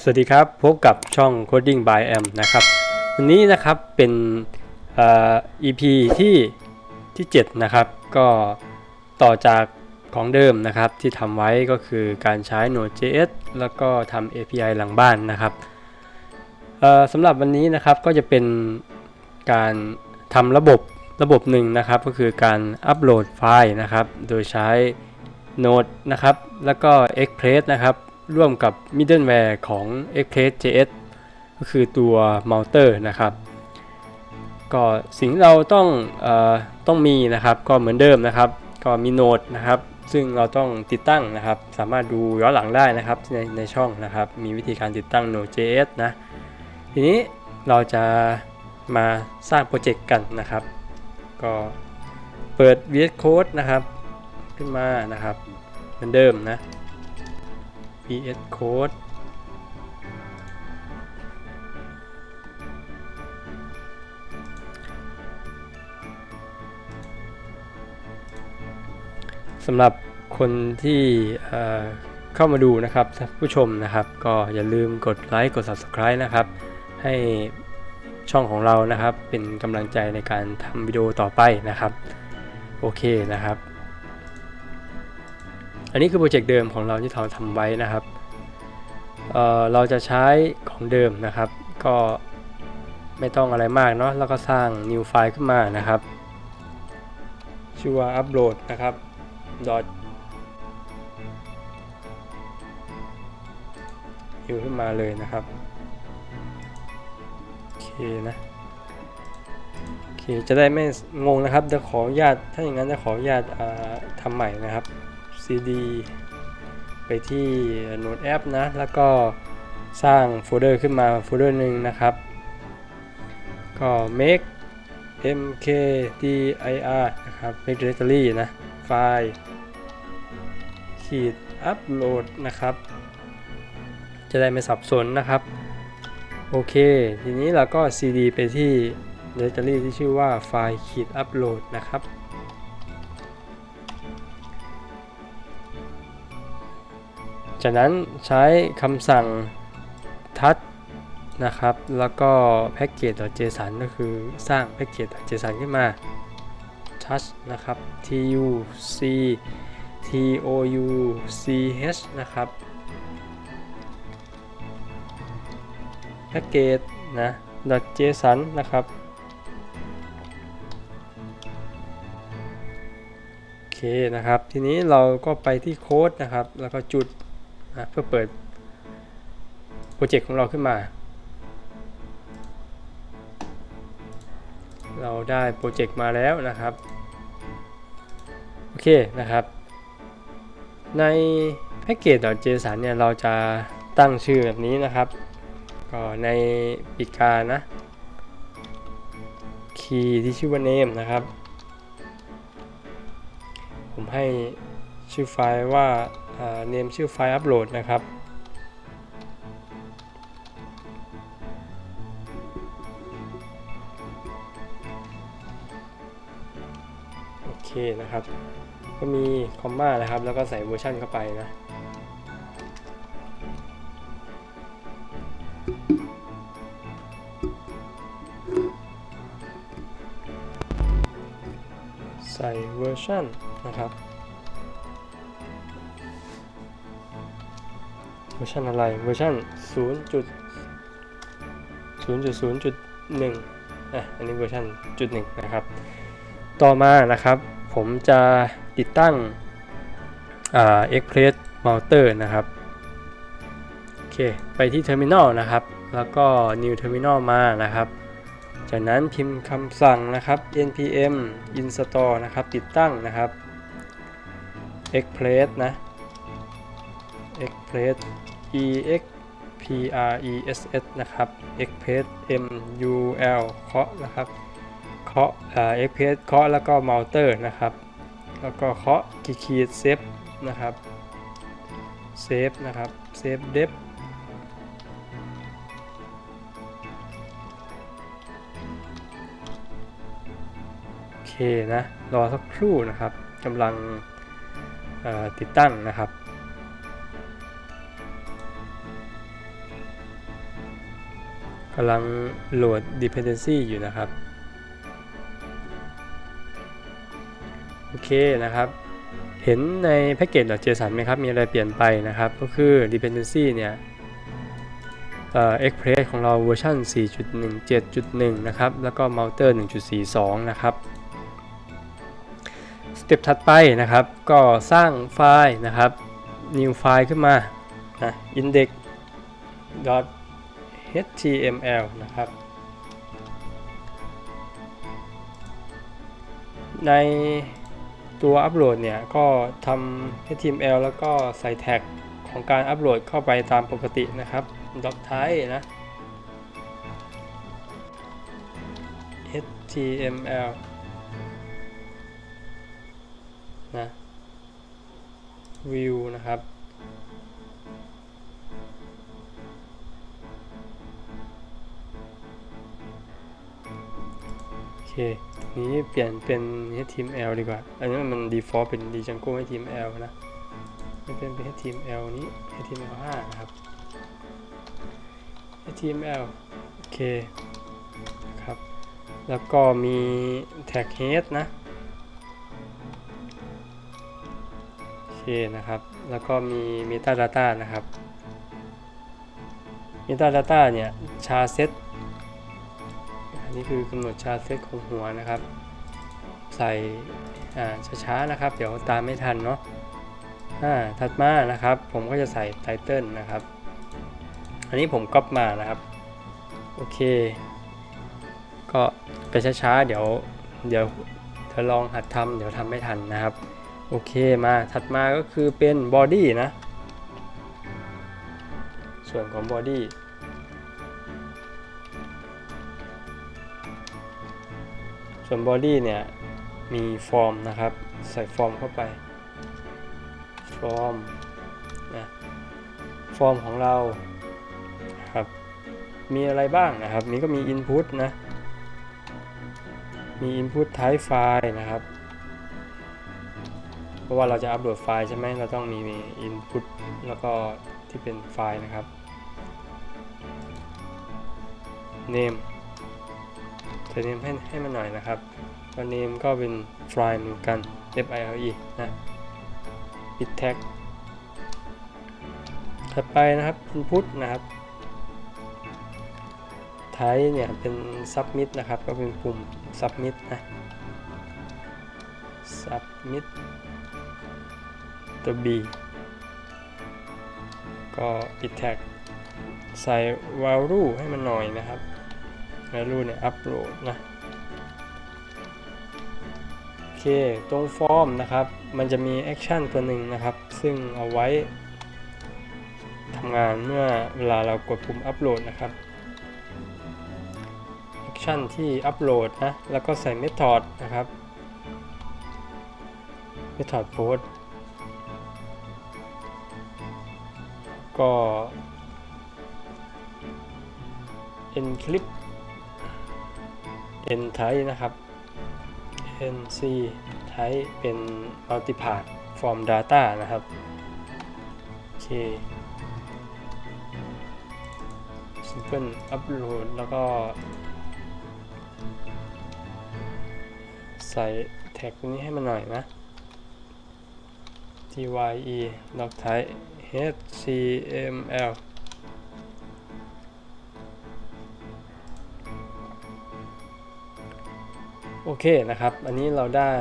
สวัสดีครับ พบกับช่อง Coding by M นะครับ วันนี้นะครับเป็นอ EP ที่ที่ 7 นะครับ ก็ต่อจากของเดิมนะครับที่ทำไว้ก็คือการใช้ Node.js แล้วก็ทำ API หลังบ้านนะครับสำหรับวันนี้นะครับก็จะเป็นการทำระบบ ระบบหนึ่งนะครับก็คือการอัปโหลดไฟล์นะครับ โดยใช้ Node นะครับ แล้วก็ Express นะครับ ร่วมกับ middleware ของ Express.js ก็คือตัว Mounter นะครับ ก็สิ่งที่เราต้องอต้องมีนะครับก็เหมือนเดิมนะครับ ก็มีโนดนะครับ ซึ่งเราต้องติดตั้งนะครับ สามารถดูย้อนหลังได้นะครับในในช่องนะครับ มีวิธีการติดตั้ง Node.js นะ ทีนี้เราจะมาสร้างโปรเจกต์กันนะครับ ก็เปิด VS Code นะครับ ขึ้นมานะครับเหมือนเดิมนะ VS Code สำหรับคนที่เข้ามาดูนะครับผู้ชมนะครับ ก็อย่าลืมกดไลค์กด Subscribe นะครับ ให้ ช่องของเรานะครับ เป็นกำลังใจในการทำวิดีโอต่อไปนะครับ โอเคนะครับ อันนี้คือโปรเจกต์เดิมของเราที่เราทำไว้นะครับเเราจะใช้ของเดิมนะครับ ก็ไม่ต้องอะไรมากเนาะแล้วก็สร้าง new file ขึ้นมานะครับ ชื่อว่า upload นะครับ dot new ขึ้นมาเลยนะครับ เคนะ โอเค จะได้ไม่งงนะครับ จะขออนุญาต ถ้าอย่างนั้นจะขออนุญาตอ่าทำใหม่นะครับ cd ไปที่ Node App นะ แล้วก็สร้างโฟลเดอร์ขึ้นมาโฟลเดอร์หนึ่งนะครับ ก็ make mkdir นะครับ make directory นะ ไฟล์ขีด upload นะครับ จะได้ไม่สับสนนะครับ โอเค ทีนี้เราก็ cd ไปที่ directory ที่ชื่อว่าไฟล์ขีด upload นะครับ จากนั้นใช้คำสั่ง touch นะครับ แล้วก็ package.json ก็คือสร้าง package.json ขึ้นมา touch นะครับ t u c t o u c h นะครับ package นะ .json นะครับโอเคนะครับ ทีนี้เราก็ไปที่โค้ดนะครับ แล้วก็จุดนะเพื่อเปิดโปรเจกต์ของเราขึ้นมา เราได้โปรเจกต์มาแล้วนะครับ โอเคนะครับ ในแพ็กเกจ .json เนี่ยเราจะตั้งชื่อแบบนี้นะครับ ก็ในปีกานะ คีย์ที่ชื่อว่า name นะครับ ผมให้ชื่อไฟล์ว่า name ชื่อไฟล์ upload นะครับโอเคนะครับ ก็มีคอมมานะครับ แล้วก็ใส่เวอร์ชันเข้าไปนะ ส่เวอร์ชันะครับ เวอร์ชันอะไร เวอร์ชัน0.0.0.1อะอันนี้เวอร์ชันจุด1นะครับ ต่อมานะครับ ผมจะติดตั้งอ่า Express Router นะครับ โอเค ไปที่ Terminal นะครับ แล้วก็ New Terminal มานะครับ จากนั้นพิมพ์คำสั่งนะครับ npm install นะครับ ติดตั้งนะครับ express นะ express e x p r e s s นะครับ express m u l เคาะนะครับเคาะอ่า express เคาะแล้วก็ mounter นะครับ แล้วก็เคาะขีดขีด save นะครับ save นะครับ save dep นะ รอสักครู่นะครับกำลังติดตั้งนะครับ กำลังโหลด dependency อยู่นะครับ โอเคนะครับ เห็นในแพ็กเกจ .json ไหมครับ มีอะไรเปลี่ยนไปนะครับ ก็คือ dependency เนี่ยเอ่อ express ของเราเวอร์ชัน4.17.1 นะครับ แล้วก็ Mouter 1.42 นะครับ เต็ปถัดไปนะครับ ก็สร้างไฟล์นะครับ new ไฟล์ขึ้นมานะ index html นะครับ ในตัวอัปโหลดเนี่ยก็ทำ html แล้วก็ใส่แท็กของการอัปโหลดเข้าไปตามปกตินะครับ doc type นะ html view นะครับ โอเค นี้เปลี่ยนเป็น HTML ดีกว่า อันนี้มัน default เป็น Django HTML นะไม่เป็นเป็น HTML นี้ HTML 5นะครับ HTML โอเคครับ แล้วก็มี tag head นะ นะครับ แล้วก็มี metadata นะครับ metadata เนี่ย char set อันนี้คือกำหนดชาร์เซตของหัวนะครับ ใส่ช้าๆนะครับ เดี๋ยวตามไม่ทันเนาะถัดมานะครับ ผมก็จะใส่ไตเติลนะครับ อันนี้ผมก๊อปมานะครับ โอเค ก็ไปช้าๆ เดี๋ยวเดี๋ยวเธอลองหัดทำเดี๋ยวทำไม่ทันนะครับ โอเคมาถัดมาก็คือเป็นบอดี้นะ ส่วนของบอดี้ส่วนบอดี้เนี่ย มีฟอร์มนะครับ ใส่ฟอร์มเข้าไป ฟอร์มนะฟอร์มของเราครับมีอะไรบ้างนะครับมีก็มี Input นะ มี Input Type File นะครับ เพราะว่าเราจะอัปโหลดไฟล์ใช่ไหมเราต้องมี Input แล้วก็ที่เป็นไฟล์นะครับ Name ใส่เนมให้ให้มันหน่อยนะครับตัวเนมก็เป็นไฟล์เหมือนกัน f i l e นะ bit tag ถัดไปนะครับ input นะครับ type เนี่ยเป็น submit นะครับ ก็เป็นปุ่ม submit นะ submit ตัว b ก็ bit tag ใส่ value ให้มันหน่อยนะครับ value เนี่ยอัปโหลดนะโอเค ตรงฟอร์มนะครับ มันจะมีแอคชั่นตัวหนึ่งนะครับ ซึ่งเอาไว้ทำงานเมื่อเวลาเรากดปุ่มอัปโหลดนะครับแอคชั่นที่อัปโหลดนะ แล้วก็ใส่เมธอดนะครับเม ก็ encrypt n type นะครับ nc type เป็น multipart form data นะครับ โอเค simple upload แล้วก็ ใส่แท็กนี้ให้มันหน่อยนะ tye log type html โอเคนะครับ อันนี้เราได้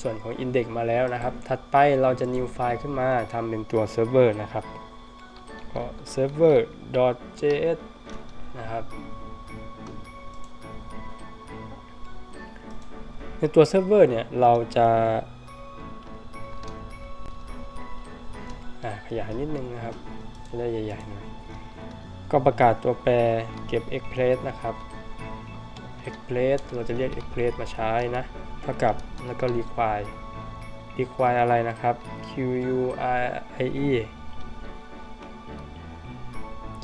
ส่วนของ Index มาแล้วนะครับ ถัดไปเราจะ new file ขึ้นมาทำเป็นตัว server นะครับ ก็ server.js นะครับ ในตัว server เนี่ย เราจะ ขยายนิดนึงนะครับจะได้ใหญ่ๆหน่อยก็ประกาศตัวแปรเก็บ express นะครับ express เราจะเรียก express มาใช้นะเท่ากับแล้วก็ require require อะไรนะครับ q u i i e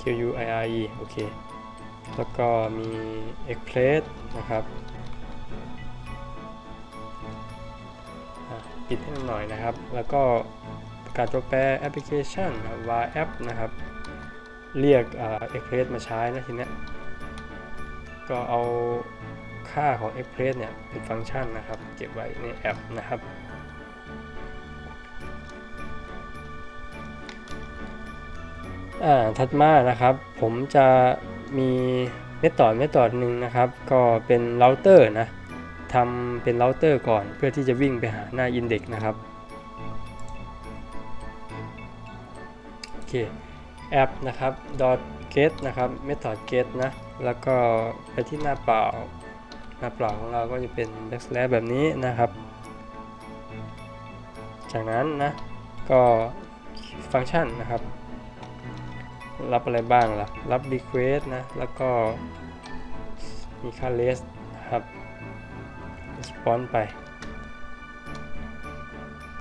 q u i r e โอเค แล้วก็มี express นะครับปิดให้หน่อยนะครับ แล้วก็ กาศตัวแปรแอปพลิเคชันว่าแอปนะครับ เรียกเอ็กเพรสมาใช้นะทีเนี้ยก็เอาค่าของ Express เนี่ยเป็นฟังก์ชันนะครับ เก็บไว้ในแอปนะครับ ถัดมานะครับ ผมจะมีเมธอดเมธอดหนึ่งนะครับ ก็เป็นเราเตอร์นะทำเป็นเราเตอร์ก่อนเพื่อที่จะวิ่งไปหาหน้าอินเด็กนะครับ เคแอปนะครับ .get นะครับ method get นะ แล้วก็ไปที่หน้าเปล่า หน้าเปล่าของเราก็จะเป็น backslash แบบนี้นะครับ จากนั้นนะ ก็ฟังก์ชันนะครับ รับอะไรบ้างล่ะ รับ request นะ แล้วก็มีค่า less นะครับ response ไป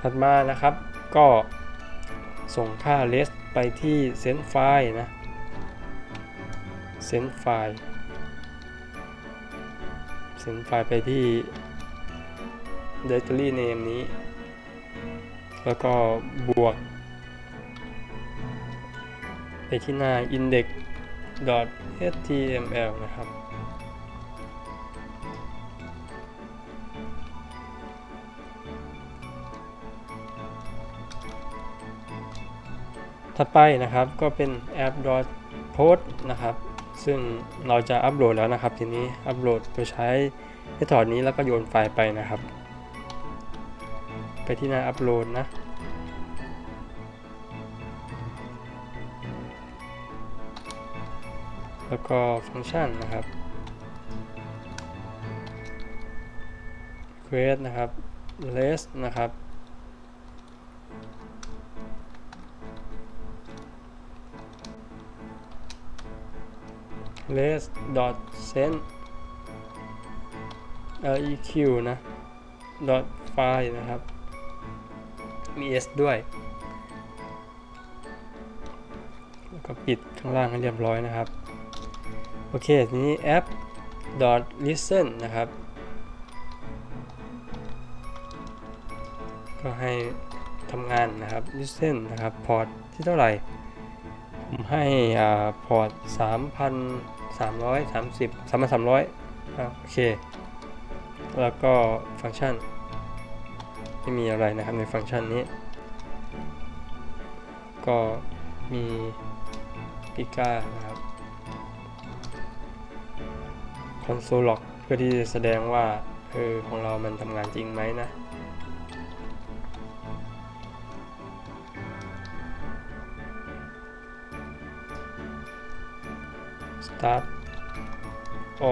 ถัดมานะครับก็ ส่งค่า less ไปที่ send file นะ send file send file ไปที่ directory name นี้ แล้วก็บวก ไปที่หน้า index.html นะครับ ถัดไปนะครับก็เป็น app.post นะครับซึ่งเราจะอัปโหลดแล้วนะครับ ทีนี้อัปโหลดโดยใช้เมธอดนี้แล้วก็โยนไฟล์ไปนะครับ ไปที่หน้าอัปโหลดนะแล้วก็ฟังก์ชันนะครับ create นะครับ less นะครับ less dot send leq นะ dot file นะครับ มี s ด้วย แล้วก็ปิดข้างล่างให้เรียบร้อยนะครับ โอเค ทีนี้ app dot listen นะครับ ก็ให้ทำงานนะครับ listen นะครับ พอร์ตที่เท่าไหร่ ผมให้อ่าพอร์ต 3,330 3,300อ่าโอเค แล้วก็ฟังก์ชัน ไม่มีอะไรนะครับในฟังก์ชันนี้ ก็มีปิก้านะครับ console log เพื่อที่จะแสดงว่าเออของเรามันทำงานจริงไหมนะ start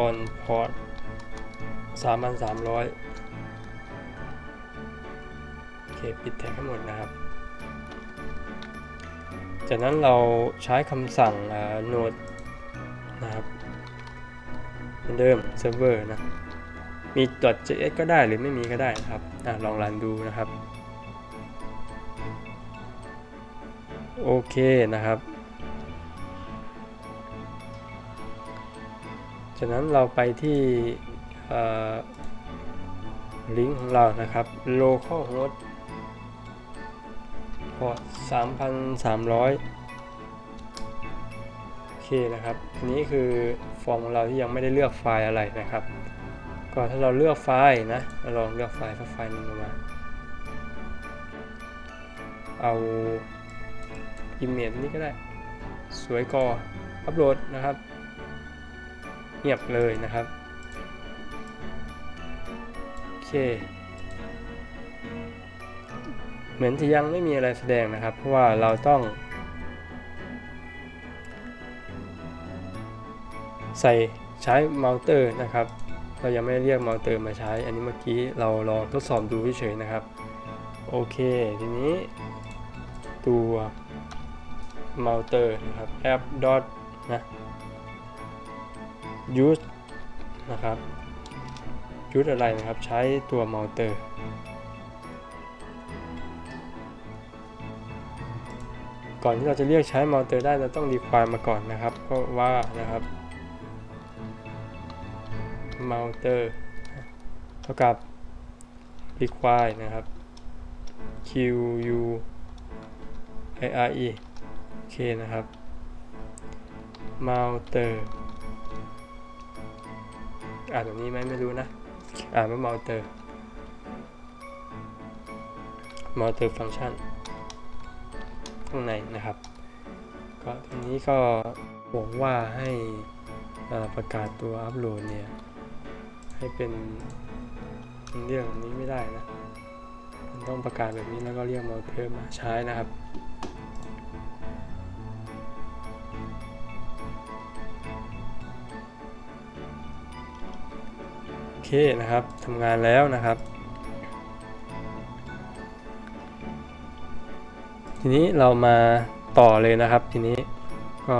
on port 3,300 โอเค ปิดแท็กให้หมดนะครับ จากนั้นเราใช้คำสั่ง node นะครับเหมือนเดิม server นะ มี .js ก็ได้หรือไม่มีก็ได้นะครับอลองรันดูนะครับ โอเคนะครับ จากนั้นเราไปที่ลิงก์ของเรานะครับ localhost พอร์ต3,300 โอเคนะครับอันนี้คือฟอร์มของเราที่ยังไม่ได้เลือกไฟล์อะไรนะครับ ก็ถ้าเราเลือกไฟล์นะ เราลองเลือกไฟล์สักไฟล์หนึงมา เอา image นี้ก็ได้ สวยกออัปโหลดนะครับ เงียบเลยนะครับโอเค เหมือนจะยังไม่มีอะไรแสดงนะครับ เพราะว่าเราต้อง ใส่ใช้เมาเตอร์นะครับ เรายังไม่เรียกเมาเตอร์มาใช้ อันนี้เมื่อกี้เราลองทดสอบดูเฉยๆนะครับ โอเค ทีนี้ตัวเมาเตอร์นะครับ app นะ use นะครับ use อะไรนะครับ ใช้ตัวเมาเตอร์ก่อนที่เราจะเรียกใช้เมาเตอร์ได้เราต้อง define มาก่อนนะครับก็ว่านะครับเมาเตอร์เท่ากับ require นะครับ Q U I R E โอเคนะครับ Mounter อ่านแบบนี้ไหมไม่รู้นะ อ่านว่า Mounter Mounter Function ข้างในนะครับ ก็ทีนี้ก็บอกว่าให้อาประกาศตัวอัปโหลดเนี่ย ให้เป็นเรียกแบบนี้ไม่ได้นะ มันต้องประกาศแบบนี้แล้วก็เรียก Mounter มาใช้นะครับ นะครับทำงานแล้วนะครับ ทีนี้เรามาต่อเลยนะครับ ทีนี้ก็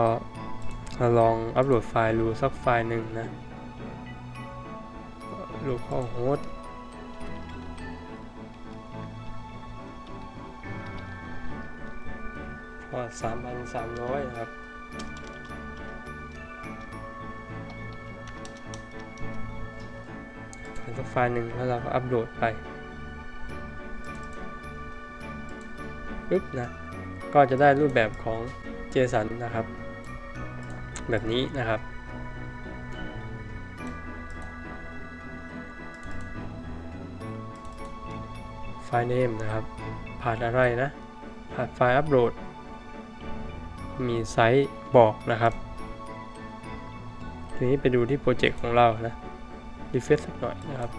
เราลองอัปโหลดไฟล์รูสักไฟล์หนึ่งนะ local host ก็3,300นะครับ สักไฟล์หนึ่งแล้วเราก็อัปโหลดไปปึ๊บนะก็จะได้รูปแบบของ JSON นะครับ แบบนี้นะครับไฟล์ name นะครับผ่านอะไรนะผ่านไฟล์อัปโหลด มีไซส์บอกนะครับ ทีนี้ไปดูที่โปรเจกต์ของเรานะ รีเฟซสักหน่อยนะครับ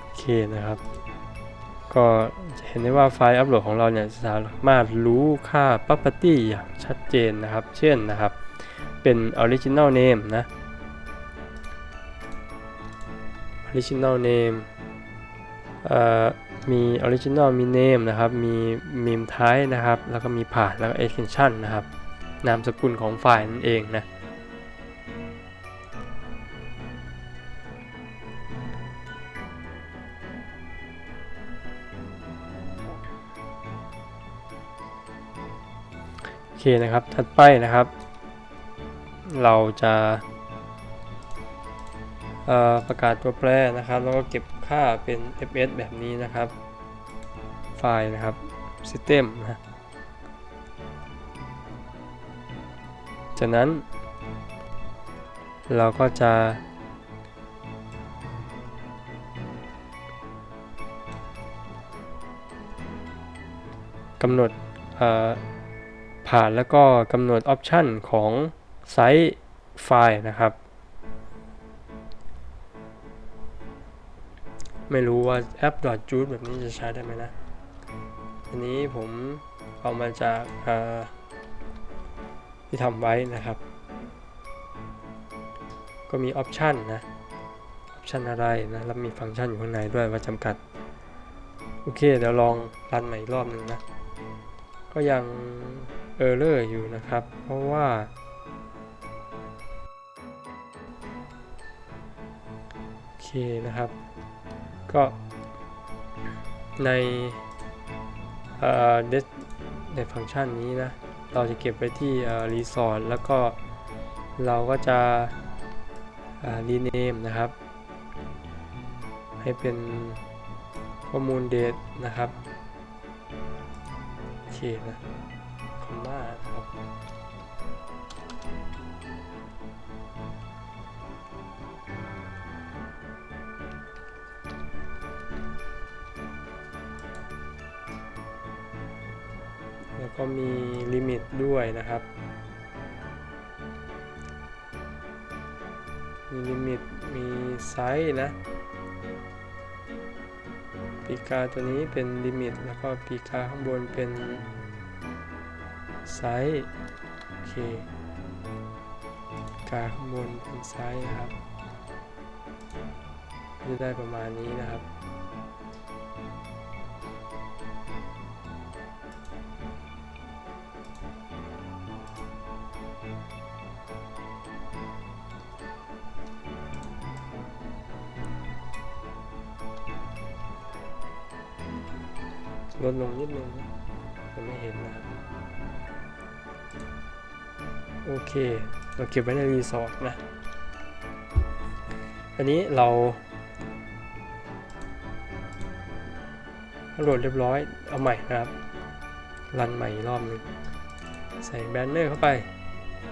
โอเคนะครับ ก็จะเห็นได้ว่าไฟล์อัปโหลดของเราเนี่ยสามารถรู้ค่า property อย่างชัดเจนนะครับ เช่นนะครับ เป็น original name นะ original name มี original มี name นะครับ มี meme type นะครับ แล้วก็มีผ่านแล้วก็ extension นะครับ นามสกุลของไฟล์นั่นเองนะโอเคนะครับถัดไปนะครับ เราจะประกาศตัวแปรนะครับ แล้วก็เก็บค่าเป็น fs แบบนี้นะครับ ไฟล์นะครับ system นะ จากนั้น เราก็จะ กำหนดผ่านแล้วก็กำหนดออปชันของไซส์ไฟล์นะครับ ไม่รู้ว่าแอป .jut แบบนี้จะใช้ได้ไหมนะ อันนี้ผมเอามาจาก ที่ทำไว้นะครับ ก็มีออปชันนะออปชันอะไรนะแล้วมีฟังก์ชันอยู่ข้างในด้วยว่าจำกัด โอเค เดี๋ยวลองรันใหม่อีกรอบหนึ่งนะ ก็ยังเออร์เลอร์อยู่นะครับ เพราะว่า โอเคนะครับ ก็ในเอ่อในฟังก์ชันนี้นะ เราจะเก็บไว้ที่รีสอร์ทแล้วก็เราก็จะรีเนมนะครับ ให้เป็นข้อมูลเดทนะครับโอเคนะคอมมา ก็มีลิมิตด้วยนะครับ มีลิมิต มีไซส์นะ ปีกาตัวนี้เป็นลิมิต แล้วก็ปีกาข้างบนเป็นไซส์โอเคกาข้างบนเป็นไซส์นะครับจะได้ประมาณนี้นะครับ เคเราเก็บไว้ในรีสอร์ทนะ อันนี้เราโหลดเรียบร้อย เอาใหม่นะครับ รันใหม่รอบหนึง ใส่แบนเนอร์เข้าไป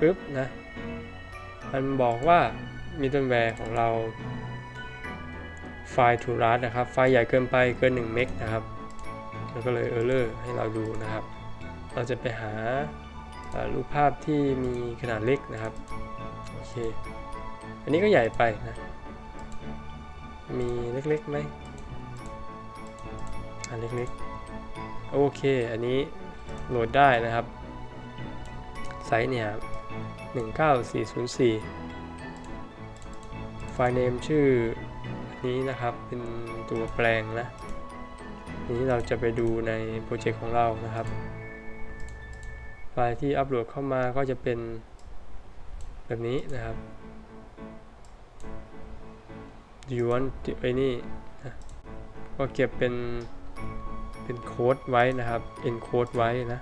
ปึ๊บนะ มันบอกว่ามิดเดิลแวร์ของเรา ไฟล์ to run นะครับ ไฟล์ใหญ่เกินไปเกิน1เมกนะครับ แล้วก็เลยเออร์เลอร์ให้เราดูนะครับ เราจะไปหา รูปภาพที่มีขนาดเล็กนะครับโอเคอันนี้ก็ใหญ่ไปนะมีเล็กๆไหมอันเล็กๆโอเค อันนี้โหลดได้นะครับไซส์เนี่ย19404 ไฟล์เนมชื่ออันนี้นะครับเป็นตัวแปลงนะนี้เราจะไปดูในโปรเจกต์ของเรานะครับ ไฟล์ที่อัปโหลดเข้ามาก็จะเป็นแบบนี้นะครับ Do you want ไอ้นี่นะก็เก็บเป็นเป็นโค้ดไว้นะครับ encode ไว้นะ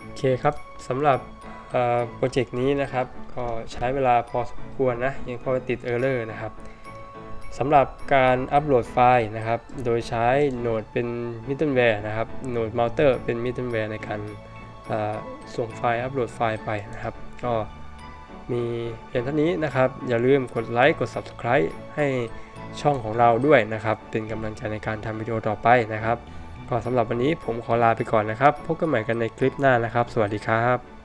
โอเคครับสำหรับ โปรเจกต์นี้นะครับ ก็ใช้เวลาพอสมควรนะ ยังพอติดเออร์เลอร์นะครับสำหรับการอัปโหลดไฟล์นะครับ โดยใช้โนดเป็นมิดเดิลแวร์นะครับโนดมา u เตอร์เป็นมิดเดิลแวร์ในการส่งไฟล์อัปโหลดไฟล์ไปนะครับ ก็มีเพียงเท่านี้นะครับ อย่าลืมกดไลค์ กด Subscribe ให้ช่องของเราด้วยนะครับ เป็นกำลังใจในการทำวิดีโอต่อไปนะครับ ก็สำหรับวันนี้ผมขอลาไปก่อนนะครับ พบกันใหม่กันในคลิปหน้านะครับ สวัสดีครับ